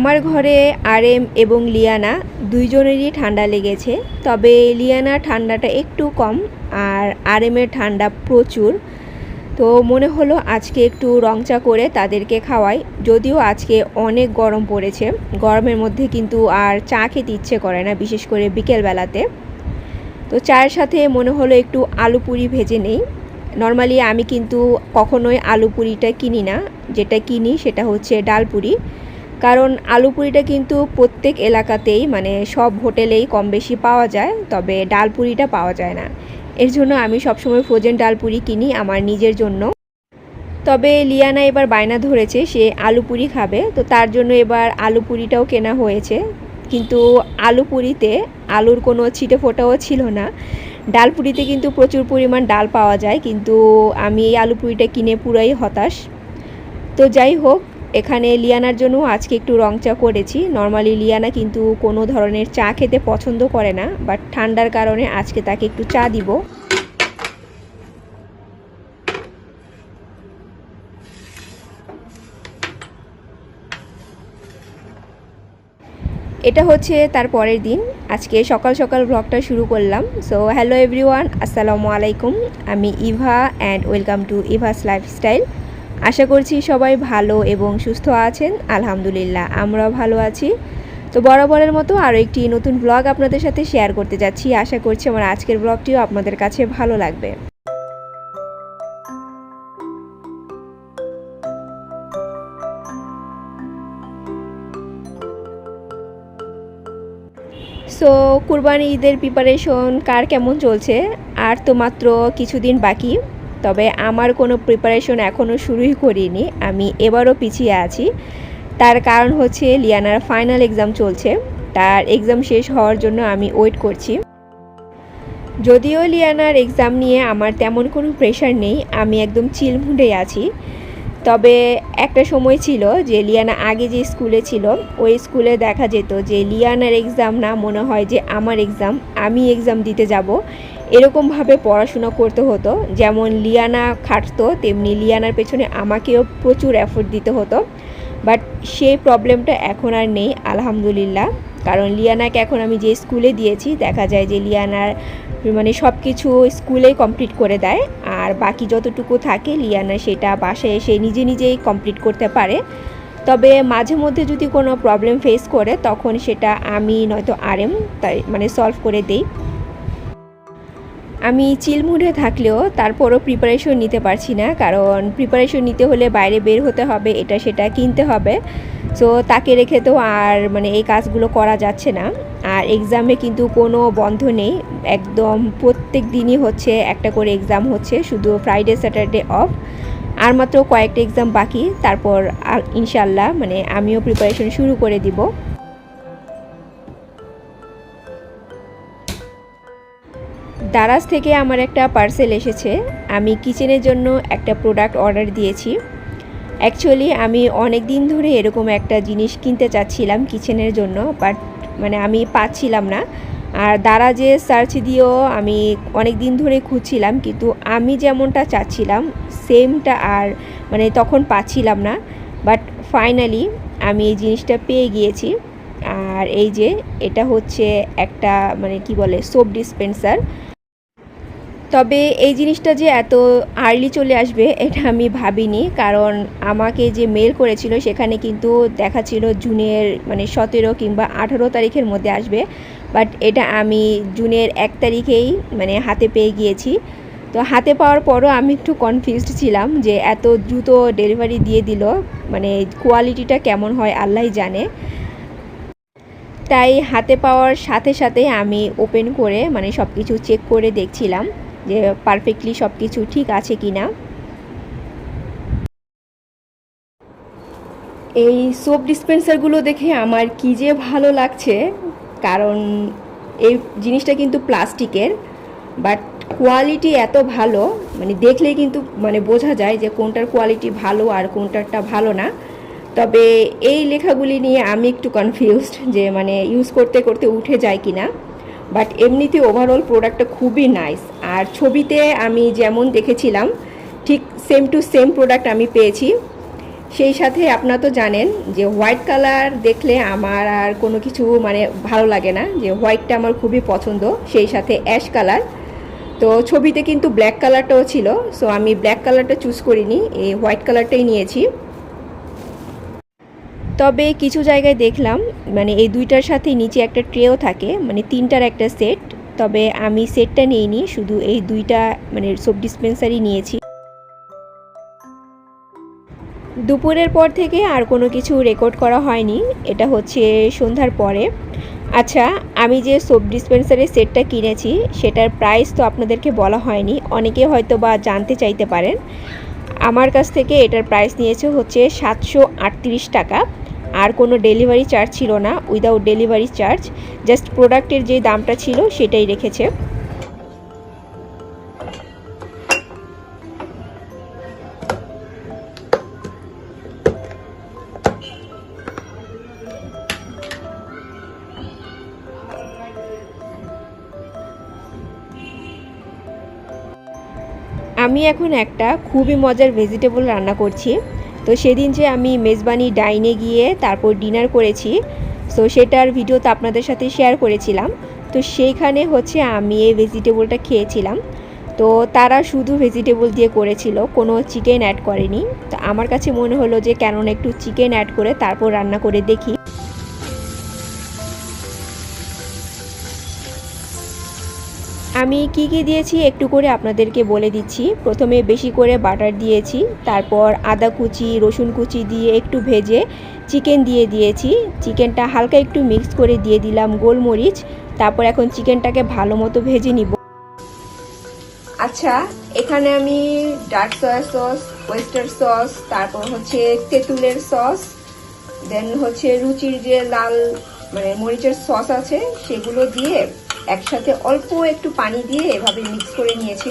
আমার ঘরে আরএম এবং লিয়ানা দুইজনেরই ঠান্ডা লেগেছে, তবে লিয়ানা ঠান্ডাটা একটু কম আর আরএমের ঠান্ডা প্রচুর। তো মনে হলো আজকে একটু রংচা করে তাদেরকে খাওয়াই, যদিও আজকে অনেক গরম পড়েছে। গরমের মধ্যে কিন্তু আর চা খেতে ইচ্ছে করে না, বিশেষ করে বিকেলবেলাতে। তো চায়ের সাথে মনে হলো একটু আলু পুরি ভেজে নেই। নর্মালি আমি কিন্তু কখনোই আলু পুরিটা কিনি না। যেটা কিনি সেটা হচ্ছে ডাল পুরি। কারণ আলু পুরিটা কিন্তু প্রত্যেক এলাকাতেই মানে সব হোটেলেই কম বেশি পাওয়া যায়, তবে ডাল পুরিটা পাওয়া যায় না। এর জন্য আমি সবসময় ফ্রোজেন ডাল পুরি কিনি আমার নিজের জন্য। তবে লিয়ানা এবার বায়না ধরেছে, সে আলু পুরি খাবে, তো তার জন্য এবার আলু পুরিটাও কেনা হয়েছে। কিন্তু আলু পুরিতে আলুর কোনো ছিটে ফোটাও ছিল না। ডাল পুরিতে কিন্তু প্রচুর পরিমাণ ডাল পাওয়া যায়, কিন্তু আমি এই আলু পুরিটা কিনে পুরাই হতাশ। তো যাই হোক এখানে লিয়ানার জন্য আজকে একটু রং চা করেছি। নর্মালি লিয়ানা কিন্তু কোনো ধরনের চা খেতে পছন্দ করে না বাট ঠান্ডার কারণে আজকে তাকে একটু চা দিব। এটা হচ্ছে তার পরের দিন। আজকে সকাল সকাল ব্লগটা শুরু করলাম। সো হ্যালো এভরিওয়ান আসসালামু আলাইকুম। আমি Eva and welcome to Eva's lifestyle আশা করছি সবাই ভালো এবং সুস্থ আছেন, আলহামদুলিল্লাহ আমরাও ভালো আছি। তো বরাবরের মতো আরও একটি নতুন ব্লগ আপনাদের সাথে শেয়ার করতে যাচ্ছি। আশা করছি আমার আজকের ব্লগটিও আপনাদের কাছে ভালো লাগবে। সো কুরবানি ঈদের প্রিপারেশন কার কেমন চলছে? আর তো মাত্র কিছুদিন বাকি। তবে আমার কোনো প্রিপারেশন এখনও শুরুই করিনি, আমি এবারও পিছিয়ে আছি। তার কারণ হচ্ছে লিয়ানার ফাইনাল এক্সাম চলছে, তার এক্সাম শেষ হওয়ার জন্য আমি ওয়েট করছি। যদিও লিয়ানার এক্সাম নিয়ে আমার তেমন কোনো প্রেশার নেই, আমি একদম চিল মুডে আছি। তবে একটা সময় ছিল যে লিয়ানা আগে যে স্কুলে ছিল, ওই স্কুলে দেখা যেত যে লিয়ানার এক্সাম না, মনে হয় যে আমার এক্সাম আমি এক্সাম দিতে যাব। এরকমভাবে পড়াশোনা করতে হতো। যেমন লিয়ানা খাটতো, তেমনি লিয়ানার পেছনে আমাকেও প্রচুর এফোর্ট দিতে হতো। বাট সেই প্রবলেমটা এখন আর নেই, আলহামদুলিল্লাহ। কারণ লিয়ানাকে এখন আমি যে স্কুলে দিয়েছি, দেখা যায় যে লিয়ানার মানে সব কিছু স্কুলেই কমপ্লিট করে দেয়। আর বাকি যতটুকু থাকে লিয়ানা সেটা বাসায় এসে নিজে নিজেই কমপ্লিট করতে পারে। তবে মাঝে মধ্যে যদি কোনো প্রবলেম ফেস করে, তখন সেটা আমি নয়তো আরএম তাই মানে সলভ করে দেই। আমি চিলমুডে থাকলেও তারপরও প্রিপারেশন নিতে পারছি না, কারণ প্রিপারেশন নিতে হলে বাইরে বের হতে হবে, এটা সেটা কিনতে হবে। সো তাকে রেখে তো আর মানে এই কাজগুলো করা যাচ্ছে না। আর এক্সামে কিন্তু কোনো বন্ধ নেই, একদম প্রত্যেক দিনই হচ্ছে একটা করে এক্সাম হচ্ছে, শুধু ফ্রাইডে স্যাটারডে অফ আর মাত্র কয়েকটা এক্সাম বাকি, তারপর ইনশাল্লাহ মানে আমিও প্রিপারেশন শুরু করে দিব। দারাজ থেকে আমার একটা পার্সেল এসেছে। আমি কিচেনের জন্য একটা প্রোডাক্ট অর্ডার দিয়েছি। অ্যাকচুয়ালি আমি অনেক দিন ধরে এরকম একটা জিনিস কিনতে চাচ্ছিলাম কিচেনের জন্য, বাট মানে আমি পাচ্ছিলাম না। আর দারাজে সার্চ দিয়েও আমি অনেক দিন ধরে খুঁজছিলাম, কিন্তু আমি যেমনটা চাচ্ছিলাম, সেমটা আর মানে তখন পাচ্ছিলাম না। বাট ফাইনালি আমি এই জিনিসটা পেয়ে গিয়েছি। আর এই যে এটা হচ্ছে একটা মানে কি বলে, সোপ ডিসপেন্সার। তবে এই জিনিসটা যে এত আর্লি চলে আসবে, এটা আমি ভাবিনি। কারণ আমাকে যে মেল করেছিল, সেখানে কিন্তু দেখাচ্ছিল জুনের মানে সতেরো কিংবা আঠারো তারিখের মধ্যে আসবে। বাট এটা আমি জুনের এক তারিখেই মানে হাতে পেয়ে গিয়েছি। তো হাতে পাওয়ার পরও আমি একটু কনফিউজড ছিলাম যে এত দ্রুত ডেলিভারি দিয়ে দিল মানে কোয়ালিটিটা কেমন হয় আল্লাহ জানে। তাই হাতে পাওয়ার সাথে সাথে আমি ওপেন করে মানে সব কিছু চেক করে দেখছিলাম। যে পারফেক্টলি সব কিছু ঠিক আছে কি না এই সোপ ডিসপেন্সারগুলো দেখে আমার কী যে ভালো লাগছে, কারণ এই জিনিসটা কিন্তু প্লাস্টিকের বাট কোয়ালিটি এত ভালো মানে দেখলেই কিন্তু মানে বোঝা যায় যে কোনটার কোয়ালিটি ভালো আর কোনটারটা ভালো না। তবে এই লেখাগুলি নিয়ে আমি একটু কনফিউজড যে মানে ইউজ করতে করতে উঠে যায় কি না বাট এমনিতে ওভারঅল প্রোডাক্টটা খুবই নাইস আর ছবিতে আমি যেমন দেখেছিলাম, ঠিক সেম টু সেম প্রোডাক্ট আমি পেয়েছি। সেই সাথে আপনারা তো জানেন যে হোয়াইট কালার দেখলে আমার আর কোনো কিছু মানে ভালো লাগে না, যে হোয়াইটটা আমার খুবই পছন্দ, সেই সাথে অ্যাশ কালার তো ছবিতে কিন্তু ব্ল্যাক কালারটাও ছিল সো আমি ব্ল্যাক কালারটা চুজ করিনি, এই হোয়াইট কালারটাই নিয়েছি। তবে কিছু জায়গায় দেখলাম মানে এই দুইটার সাথে নিচে একটা ট্রেও থাকে মানে তিনটার একটা সেট তবে আমি সেটটা নিইনি, শুধু এই দুইটা মানে সোপ ডিসপেন্সারই নিয়েছি। দুপুরের পর থেকে আর কোনো কিছু রেকর্ড করা হয়নি, এটা হচ্ছে সন্ধ্যার পরে। আচ্ছা আমি যে সোপ ডিসপেন্সারের সেটটা কিনেছি, সেটার প্রাইস তো আপনাদেরকে বলা হয়নি, অনেকে হয়তো বা জানতে চাইতে পারেন। আমার কাছ থেকে এটার প্রাইস নিয়েছে হচ্ছে সাতশো আটত্রিশ টাকা। আর কোনো ডেলিভারি চার্জ ছিল না উইদাউট ডেলিভারি চার্জ জাস্ট প্রোডাক্টের যে দামটা ছিল সেটাই রেখেছে। আমি এখন একটা খুবই মজার ভেজিটেবল রান্না করছি। তো সেদিন যে আমি মেজবানি ডাইনে গিয়ে তারপর ডিনার করেছি সো সেটার ভিডিও তো আপনাদের সাথে শেয়ার করেছিলাম। তো সেইখানে হচ্ছে আমি এই ভেজিটেবলটা খেয়েছিলাম। তো তারা শুধু ভেজিটেবল দিয়ে করেছিল, কোনো চিকেন অ্যাড করেনি। তো আমার কাছে মনে হলো যে কেননা একটু চিকেন অ্যাড করে তারপর রান্না করে দেখি। আমি কি কি দিয়েছি একটু করে আপনাদেরকে বলে দিচ্ছি। প্রথমে বেশি করে বাটার দিয়েছি, তারপর আদা কুচি, রসুন কুচি দিয়ে একটু ভেজে চিকেন দিয়ে দিয়েছি। চিকেনটা হালকা একটু মিক্স করে দিয়ে দিলাম গোলমরিচ, তারপর এখন চিকেনটাকে ভালো মতো ভেজে নিব। আচ্ছা এখানে আমি dark soya sauce, oyster sauce, তারপর হচ্ছে তেঁতুলের সস, দেন হচ্ছে রুচির যে লাল মানে মরিচের সস আছে, সেগুলো দিয়ে একসাথে অল্প একটু পানি দিয়ে এভাবে মিক্স করে নিয়েছি।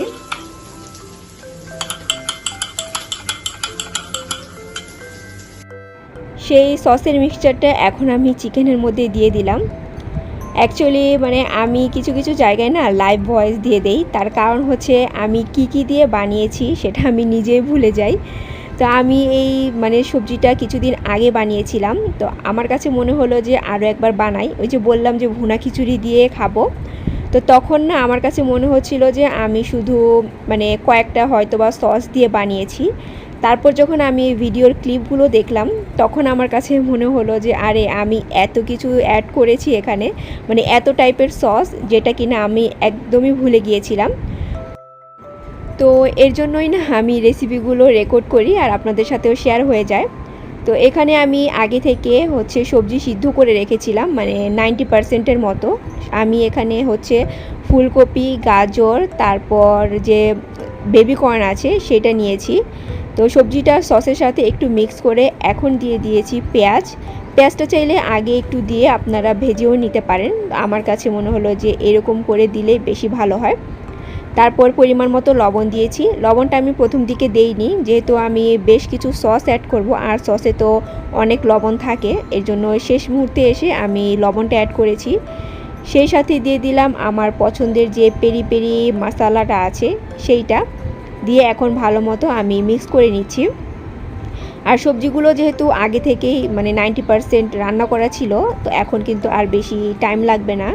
সেই সসের মিক্সচারটা এখন আমি চিকেনের মধ্যে দিয়ে দিলাম। অ্যাকচুয়ালি মানে আমি কিছু কিছু জায়গায় না লাইভ ভয়েস দিয়ে দেই। তার কারণ হচ্ছে আমি কি কি দিয়ে বানিয়েছি সেটা আমি নিজেই ভুলে যাই। তো আমি এই মানে সবজিটা কিছুদিন আগে বানিয়েছিলাম। তো আমার কাছে মনে হলো যে আরও একবার বানাই। ওই যে বললাম যে ভুনা খিচুড়ি দিয়ে খাব। তো তখন না আমার কাছে মনে হচ্ছিল যে আমি শুধু মানে কয়েকটা হয়তো বা সস দিয়ে বানিয়েছি। তারপর যখন আমি ভিডিওর ক্লিপগুলো দেখলাম, তখন আমার কাছে মনে হলো যে আরে আমি এত কিছু অ্যাড করেছি এখানে। মানে এত টাইপের সস যেটা কিনা আমি একদমই ভুলে গিয়েছিলাম। তো এর জন্যই না আমি রেসিপিগুলো রেকর্ড করি আর আপনাদের সাথেও শেয়ার হয়ে যায়। তো এখানে আমি আগে থেকে হচ্ছে সবজি সিদ্ধ করে রেখেছিলাম মানে নাইনটি পারসেন্টের মতো। আমি এখানে হচ্ছে ফুলকপি, গাজর, তারপর যে বেবি কর্ন আছে সেটা নিয়েছি। তো সবজিটা সসের সাথে একটু মিক্স করে এখন দিয়ে দিয়েছি পেঁয়াজ। পেঁয়াজটা চাইলে আগে একটু দিয়ে আপনারা ভেজেও নিতে পারেন। আমার কাছে মনে হলো যে এরকম করে দিলে বেশি ভালো হয়। তারপর পরিমাণ মতো লবণ দিয়েছি। লবণটা আমি প্রথম দিকে দেইনি, যেহেতু আমি বেশ কিছু সস অ্যাড করব, আর সসে তো অনেক লবণ থাকে, এর জন্য শেষ মুহূর্তে এসে আমি লবণটা অ্যাড করেছি। সেই সাথে দিয়ে দিলাম আমার পছন্দের যে পেরি পেরি মশালাটা আছে, সেইটা। দিয়ে এখন ভালো মতো আমি মিক্স করে নিচ্ছি। আর সবজিগুলো যেহেতু আগে থেকেই মানে নাইনটি পারসেন্ট রান্না করা ছিল, তো এখন কিন্তু আর বেশি টাইম লাগবে না।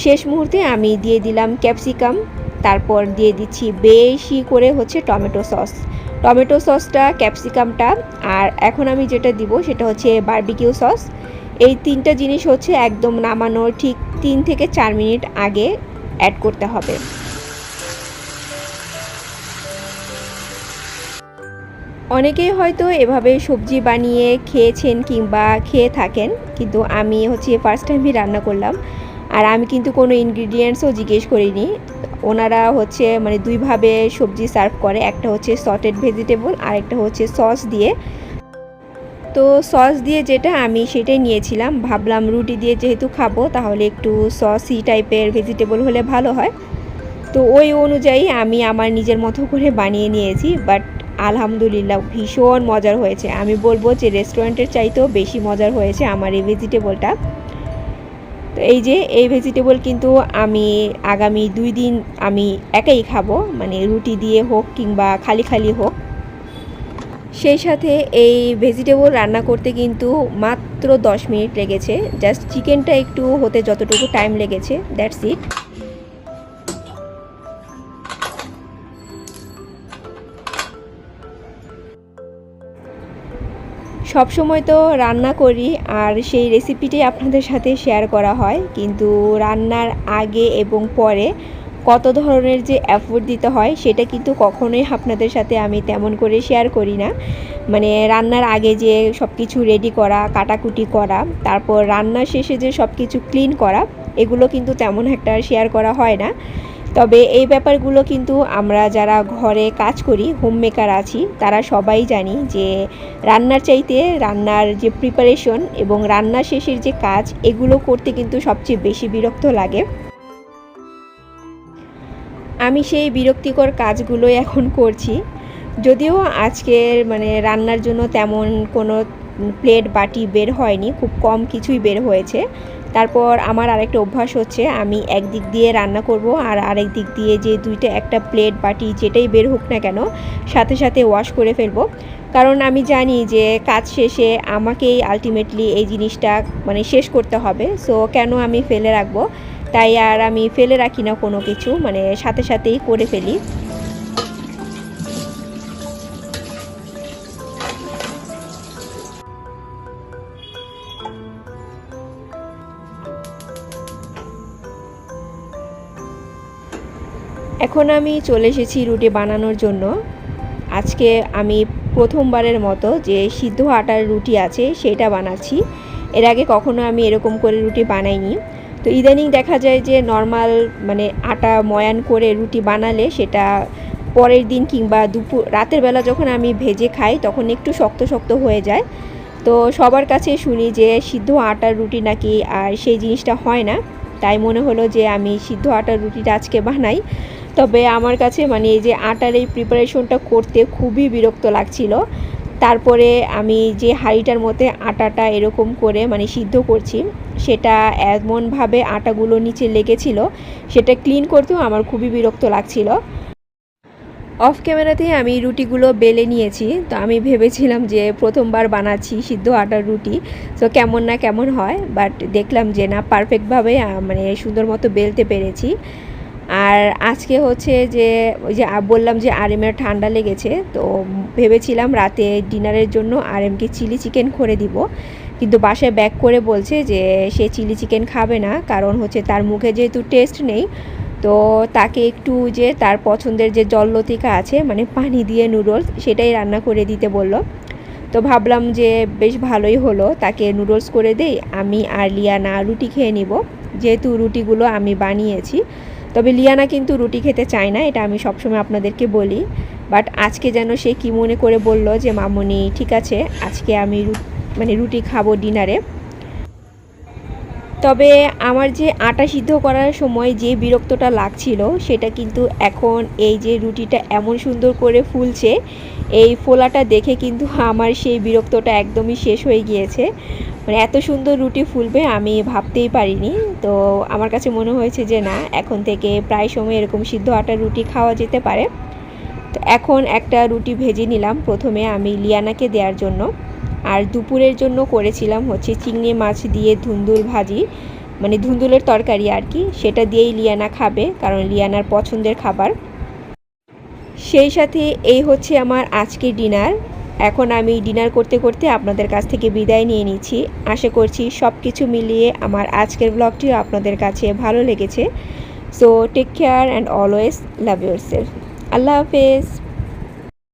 শেষ মুহূর্তে আমি দিয়ে দিলাম ক্যাপসিকাম, তারপর দিয়ে দিচ্ছি বেশি করে হচ্ছে টমেটো সস। টমেটো সসটা, ক্যাপসিকামটা, আর এখন আমি যেটা দিব সেটা হচ্ছে বার্বিকিউ সস। এই তিনটা জিনিস হচ্ছে একদম নামানোর ঠিক তিন থেকে চার মিনিট আগে অ্যাড করতে হবে। অনেকেই হয়তো এভাবে সবজি বানিয়ে খেয়েছেন কিংবা খেয়ে থাকেন, কিন্তু আমি হচ্ছে ফার্স্ট টাইমই রান্না করলাম। আর আমি কিন্তু কোনো ইনগ্রিডিয়েন্টসও জিজ্ঞেস করিনি। ওনারা হচ্ছে মানে দুইভাবে সবজি সার্ভ করে, একটা হচ্ছে সটেড ভেজিটেবল আর একটা হচ্ছে সস দিয়ে। তো সস দিয়ে যেটা আমি সেটাই নিয়েছিলাম। ভাবলাম রুটি দিয়ে যেহেতু খাব, তাহলে একটু সসি টাইপের ভেজিটেবল হলে ভালো হয়। তো ওই অনুযায়ী আমি আমার নিজের মতো করে বানিয়ে নিয়েছি বাট আলহামদুলিল্লাহ ভীষণ মজার হয়েছে। আমি বলব যে রেস্টুরেন্টের চাইতেও বেশি মজার হয়েছে আমার এই ভেজিটেবলটা এই যে, এই ভেজিটেবল কিন্তু আমি আগামী দুই দিন আমি একাই খাব মানে রুটি দিয়ে হোক কিংবা খালি খালি হোক। সেই সাথে এই ভেজিটেবল রান্না করতে কিন্তু মাত্র 10 মিনিট লেগেছে জাস্ট চিকেনটা একটু হতে যতটুকু টাইম লেগেছে দ্যাটস ইট সব সময় তো রান্না করি আর সেই রেসিপিটাই আপনাদের সাথে শেয়ার করা হয়। কিন্তু রান্নার আগে এবং পরে কত ধরনের যে এফোর্ট দিতে হয়, সেটা কিন্তু কখনোই আপনাদের সাথে আমি তেমন করে শেয়ার করি না। মানে রান্নার আগে যে সব কিছু রেডি করা, কাটাকুটি করা, তারপর রান্নার শেষে যে সব কিছু ক্লিন করা, এগুলো কিন্তু তেমন একটা শেয়ার করা হয় না। তবে এই ব্যাপারগুলো কিন্তু আমরা যারা ঘরে কাজ করি হোম মেকার আছি, তারা সবাই জানি যে রান্নার চাইতে রান্নার যে প্রিপারেশন এবং রান্না শেষের যে কাজ, এগুলো করতে কিন্তু সবচেয়ে বেশি বিরক্ত লাগে। আমি সেই বিরক্তিকর কাজগুলোই এখন করছি। যদিও আজকের মানে রান্নার জন্য তেমন কোনো প্লেট, বাটি বের হয়নি, খুব কম কিছুই বের হয়েছে। তারপর আমার আরেকটা অভ্যাস হচ্ছে, আমি এক দিক দিয়ে রান্না করব আর আরেক দিক দিয়ে যে দুইটা একটা প্লেট, বাটি যেটাই বের হোক না কেন, সাথে সাথে ওয়াশ করে ফেলব। কারণ আমি জানি যে কাজ শেষে আমাকেই আলটিমেটলি এই জিনিসটা মানে শেষ করতে হবে। সো কেন আমি ফেলে রাখব? তাই আর আমি ফেলে রাখি না কোনো কিছু মানে সাথে সাথেই করে ফেলি। এখন আমি চলে এসেছি রুটি বানানোর জন্য। আজকে আমি প্রথমবারের মতো যে সিদ্ধ আটার রুটি আছে সেটা বানাচ্ছি। এর আগে কখনো আমি এরকম করে রুটি বানাইনি। তো ইদানিং দেখা যায় যে নর্মাল মানে আটা ময়ান করে রুটি বানালে সেটা পরের দিন কিংবা দুপুর, রাতের বেলা যখন আমি ভেজে খাই তখন একটু শক্ত শক্ত হয়ে যায়। তো সবার কাছে শুনি যে সিদ্ধ আটার রুটি নাকি আর সেই জিনিসটা হয় না। তাই মনে হলো যে আমি সিদ্ধ আটার রুটিটা আজকে বানাই। তবে আমার কাছে মানে এই যে আটার এই প্রিপারেশনটা করতে খুবই বিরক্ত লাগছিল। তারপরে আমি যে হাঁড়িটার মধ্যে আটাটা এরকম করে মানে সিদ্ধ করছি, সেটা এমনভাবে আটাগুলো নিচে লেগেছিল, সেটা ক্লিন করতেও আমার খুবই বিরক্ত লাগছিল। অফ ক্যামেরাতে আমি রুটিগুলো বেলে নিয়েছি, তো আমি ভেবেছিলাম যে প্রথমবার বানাচ্ছি সিদ্ধ আটার রুটি, তো কেমন না কেমন হয় বাট দেখলাম যে না পারফেক্টভাবে মানে সুন্দর মতো বেলতে পেরেছি। আর আজকে হচ্ছে যে, ওই যে বললাম যে আরেমের ঠান্ডা লেগেছে, তো ভেবেছিলাম রাতে ডিনারের জন্য আরেমকে চিলি চিকেন করে দিব। কিন্তু বাসায় ব্যাক করে বলছে যে, সে চিলি চিকেন খাবে না, কারণ হচ্ছে তার মুখে যেহেতু টেস্ট নেই, তো তাকে একটু যে তার পছন্দের যে জললতিকা আছে মানে পানি দিয়ে নুডলস সেটাই রান্না করে দিতে বলল। তো ভাবলাম যে বেশ ভালোই হলো, তাকে নুডলস করে দেই, আমি আর লিয়ানা রুটি খেয়ে নিব। যেহেতু রুটিগুলো আমি বানিয়েছি তবে লিয়ানা কিন্তু রুটি খেতে চায় না, এটা আমি সবসময় আপনাদেরকে বলি। বাট আজকে যেন সে কি মনে করে বলল যে, মামনি, ঠিক আছে, আজকে আমি মানে রুটি খাব ডিনারে। তবে আমার যে আটা সিদ্ধ করার সময় যে বিরক্তটা লাগছিল, সেটা কিন্তু এখন এই যে রুটিটা এমন সুন্দর করে ফুলছে, এই ফোলাটা দেখে কিন্তু আমার সেই বিরক্তটা একদমই শেষ হয়ে গিয়েছে। মানে এত সুন্দর রুটি ফুলবে আমি ভাবতেই পারিনি। তো আমার কাছে মনে হয়েছে যে না, এখন থেকে প্রায় সময় এরকম সিদ্ধ আটার রুটি খাওয়া যেতে পারে। তো এখন একটা রুটি ভেজে নিলাম প্রথমে আমি লিয়ানাকে দেওয়ার জন্য। আর দুপুরের জন্য করেছিলাম হচ্ছে চিংড়ি মাছ দিয়ে ধুন্দুল ভাজি মানে ধুন্দুলের তরকারি আর কি, সেটা দিয়েই লিয়ানা খাবে, কারণ লিয়ানার পছন্দের খাবার। সেই সাথে এই হচ্ছে আমার আজকের ডিনার। এখন আমি ডিনার করতে করতে আপনাদের কাছ থেকে বিদায় নিয়ে নিচ্ছি। আশা করছি সব কিছু মিলিয়ে আমার আজকের ব্লগটিও আপনাদের কাছে ভালো লেগেছে। So take care and always love yourself আল্লাহ হাফেজ।